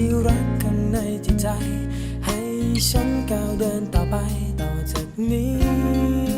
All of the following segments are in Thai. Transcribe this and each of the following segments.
ที่รักข้างในจิตใจ ให้ฉันก้าวเดินต่อไปต่อจากนี้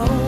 อ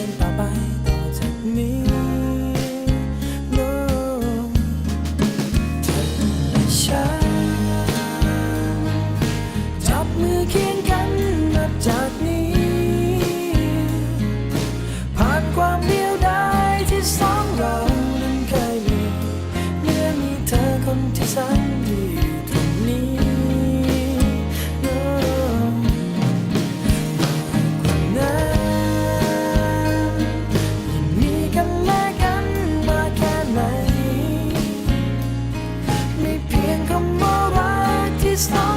น it's not